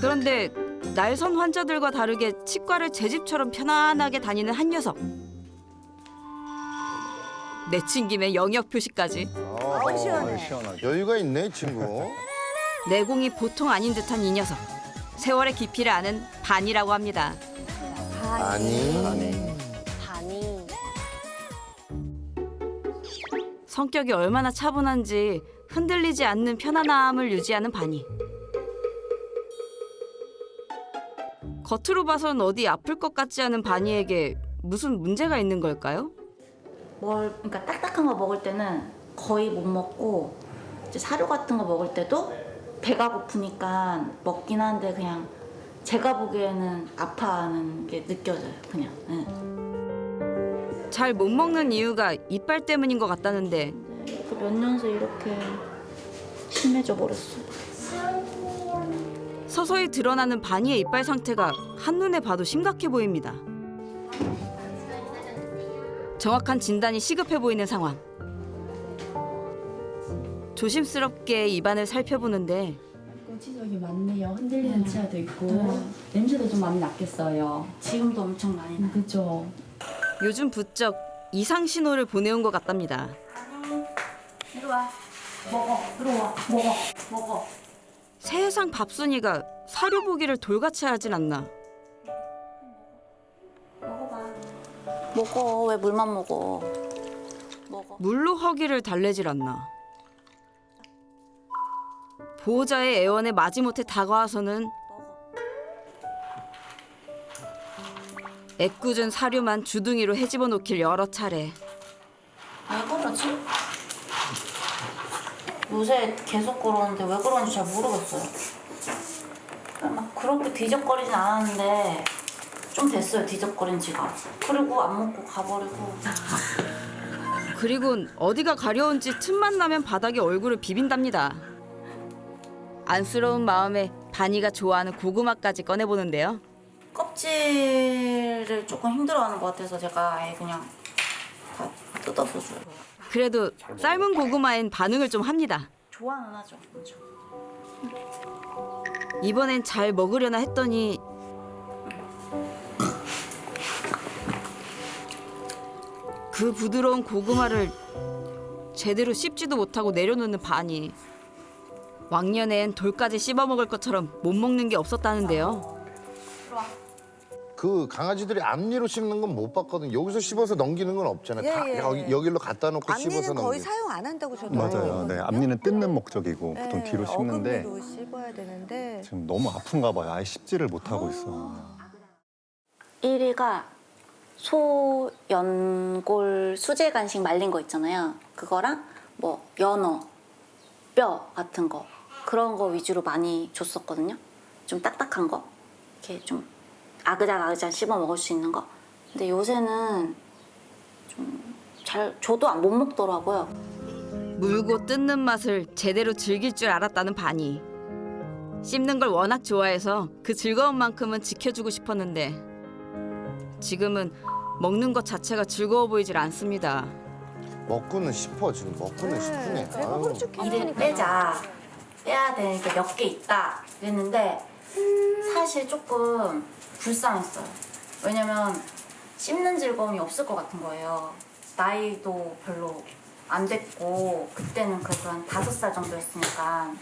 그런데 날선 환자들과 다르게 치과를 제 집처럼 편안하게 다니는 한 녀석. 내친 김에 영역 표시까지. 어, 시원해. 시원하게. 여유가 있네 이 친구. 내공이 보통 아닌 듯한 이 녀석. 세월의 깊이를 아는 반이라고 합니다. 아니. 아니. 반이. 성격이 얼마나 차분한지 흔들리지 않는 편안함을 유지하는 바니. 겉으로 봐선 어디 아플 것 같지 않은 바니에게 무슨 문제가 있는 걸까요? 뭘 그러니까 딱딱한 거 먹을 때는 거의 못 먹고 이제 사료 같은 거 먹을 때도 배가 고프니까 먹긴 한데 그냥 제가 보기에는 아파하는 게 느껴져요 그냥 네. 잘 못 먹는 이유가 이빨 때문인 것 같다는데 그몇년새 이렇게 심해져 버렸어 서서히 드러나는 바니의 이빨 상태가 한눈에 봐도 심각해 보입니다. 정확한 진단이 시급해 보이는 상황. 조심스럽게 입안을 살펴보는데 꼬치적이 많네요. 흔들리는 치아도 있고 냄새도 좀 많이 났겠어요. 지금도 엄청 많이 나요 그렇죠. 요즘 부쩍 이상 신호를 보내온 것 같답니다. 이리 와 먹어 들어와 먹어 먹어 세상 밥순이가 사료 보기를 돌같이 하진 않나. 먹어봐 먹어 왜 물만 먹어 먹어 물로 허기를 달래질 않나. 보호자의 애원에 마지못해 다가와서는 애꿎은 사료만 주둥이로 헤집어 놓길 여러 차례. 왜 그러지? 요새 계속 그러는데 왜 그런지 잘 모르겠어요. 막 그렇게 뒤적거리진 않았는데 좀 됐어요 뒤적거린 지가. 그리고 안 먹고 가버리고. 그리곤 어디가 가려운지 틈만 나면 바닥에 얼굴을 비빈답니다. 안쓰러운 마음에 바니가 좋아하는 고구마까지 꺼내보는데요. 껍질을 조금 힘들어하는 것 같아서 제가 아예 그냥 다 뜯어서 줘요. 그래도 삶은 고구마엔 반응을 좀 합니다. 좋아는 하죠. 엄청. 이번엔 잘 먹으려나 했더니 그 부드러운 고구마를 제대로 씹지도 못하고 내려놓는 바니. 왕년엔 돌까지 씹어 먹을 것처럼 못 먹는 게 없었다는데요. 그 강아지들이 앞니로 씹는 건 못 봤거든. 여기서 씹어서 넘기는 건 없잖아. 예, 다 예, 여기, 예. 여기로 갖다 놓고 씹어서 앞니는 거의 넘기. 사용 안 한다고 저도 맞아요. 알고 네, 있거든요. 앞니는 뜯는 목적이고 네, 보통 뒤로 씹는데 어금니로 씹어야 되는데 지금 너무 아픈가 봐요. 아예 씹지를 못하고 있어. 1위가 소 연골 수제 간식 말린 거 있잖아요. 그거랑 뭐 연어, 뼈 같은 거 그런 거 위주로 많이 줬었거든요. 좀 딱딱한 거 이렇게 좀 아그작 아그작 씹어 먹을 수 있는 거. 근데 요새는 좀잘 줘도 안못 먹더라고요. 물고 뜯는 맛을 제대로 즐길 줄 알았다는 바니. 씹는 걸 워낙 좋아해서 그 즐거운 만큼은 지켜주고 싶었는데 지금은 먹는 것 자체가 즐거워 보이질 않습니다. 먹고는 싶어 지금 먹고는 싶으네. 아유. 이를 빼자 빼야 되는 게 몇 개 있다 그랬는데 사실 조금 불쌍했어요 왜냐면 씹는 즐거움이 없을 것 같은 거예요 나이도 별로 안 됐고 그때는 그래도 한 다섯 살 정도였으니까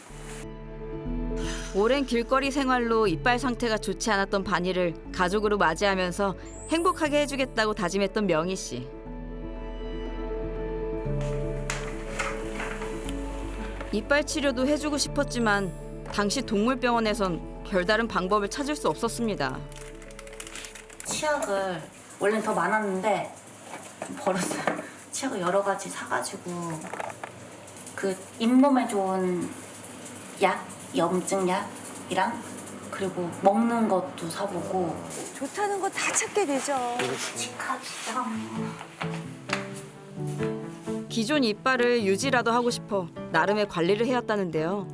오랜 길거리 생활로 이빨 상태가 좋지 않았던 바니를 가족으로 맞이하면서 행복하게 해주겠다고 다짐했던 명희 씨. 이빨 치료도 해주고 싶었지만 당시 동물병원에선 별다른 방법을 찾을 수 없었습니다. 치약을 원래는 더 많았는데 버렸어요 치약을 여러 가지 사가지고 그 잇몸에 좋은 약 염증 약이랑 그리고 먹는 것도 사보고 좋다는 거 다 찾게 되죠. 치카지랑 기존 이빨을 유지라도 하고 싶어 나름의 관리를 해왔다는데요.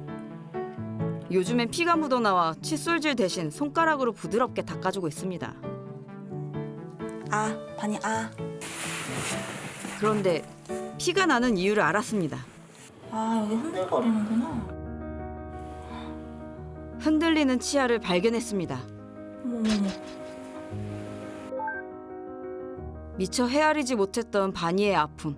요즘엔 피가 묻어나와 칫솔질 대신 손가락으로 부드럽게 닦아주고 있습니다. 아 반이 아. 그런데 피가 나는 이유를 알았습니다. 아 여기 흔들거리는구나 흔들리는 치아를 발견했습니다. 어머머머. 미처 헤아리지 못했던 바니의 아픔.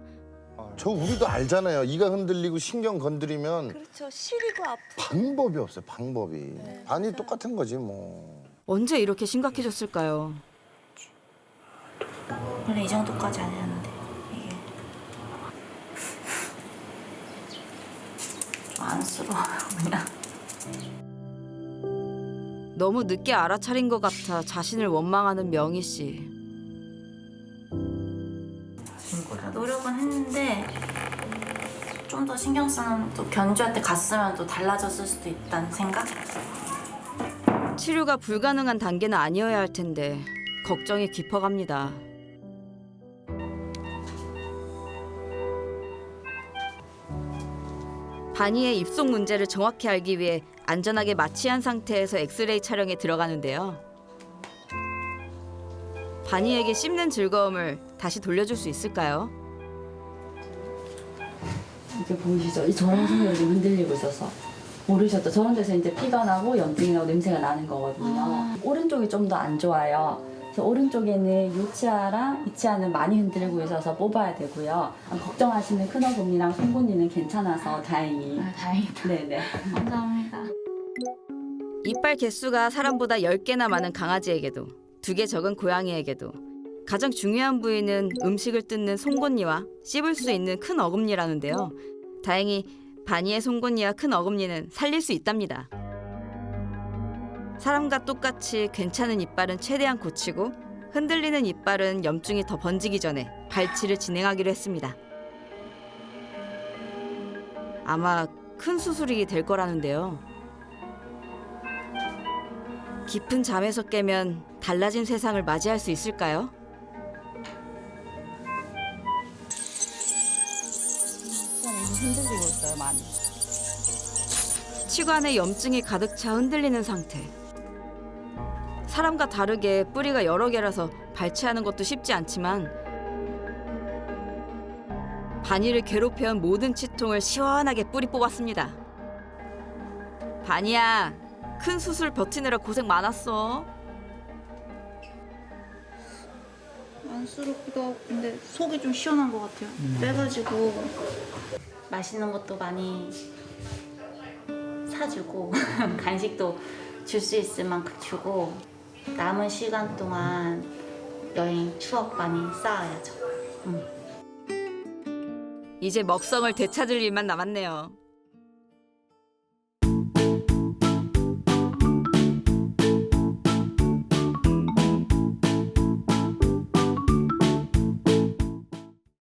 저 우리도 알잖아요. 이가 흔들리고 신경 건드리면 그렇죠. 시리고 아프. 방법이 없어요. 방법이. 네, 반이 맞아요. 똑같은 거지 뭐. 언제 이렇게 심각해졌을까요? 원래 이 정도까지 아니었는데 이게 좀 안쓰러워요 그냥. 너무 늦게 알아차린 것 같아 자신을 원망하는 명희 씨. 노력은 했는데 좀 더 신경 쓰는 또 견주한테 갔으면 또 달라졌을 수도 있다는 생각? 치료가 불가능한 단계는 아니어야 할 텐데 걱정이 깊어갑니다. 바니의 입속 문제를 정확히 알기 위해 안전하게 마취한 상태에서 엑스레이 촬영에 들어가는데요. 바니에게 씹는 즐거움을 다시 돌려줄 수 있을까요? 이게 보이시죠? 이 지금 흔들리고 있어서 모르셨죠? 저런 데서 이제 피가 나고 염증이 나고 냄새가 나는 거거든요. 오른쪽이 좀 더 안 좋아요. 그래서 오른쪽에는 유치아랑 이치아는 많이 흔들고 있어서 뽑아야 되고요. 아, 걱정하시는 큰어금니랑 송곳니는 괜찮아서 다행히. 다행이다. 네네. 감사합니다. 이빨 개수가 사람보다 10개나 많은 강아지에게도 두 개 적은 고양이에게도 가장 중요한 부위는 음식을 뜯는 송곳니와 씹을 수 있는 큰 어금니라는데요. 다행히 바니의 송곳니와 큰 어금니는 살릴 수 있답니다. 사람과 똑같이 괜찮은 이빨은 최대한 고치고 흔들리는 이빨은 염증이 더 번지기 전에 발치를 진행하기로 했습니다. 아마 큰 수술이 될 거라는데요. 깊은 잠에서 깨면 달라진 세상을 맞이할 수 있을까요? 흔들리고 있어요, 많이. 치관에 염증이 가득 차 흔들리는 상태. 사람과 다르게 뿌리가 여러 개라서 발치하는 것도 쉽지 않지만 바니를 괴롭혀온 모든 치통을 시원하게 뿌리 뽑았습니다. 바니야, 큰 수술 버티느라 고생 많았어. 안쓰럽기도 하고 근데 속이 좀 시원한 것 같아요. 빼가지고 맛있는 것도 많이 사주고 간식도 줄 수 있을 만큼 주고 남은 시간 동안 여행 추억 많이 쌓아야죠. 이제 먹성을 되찾을 일만 남았네요.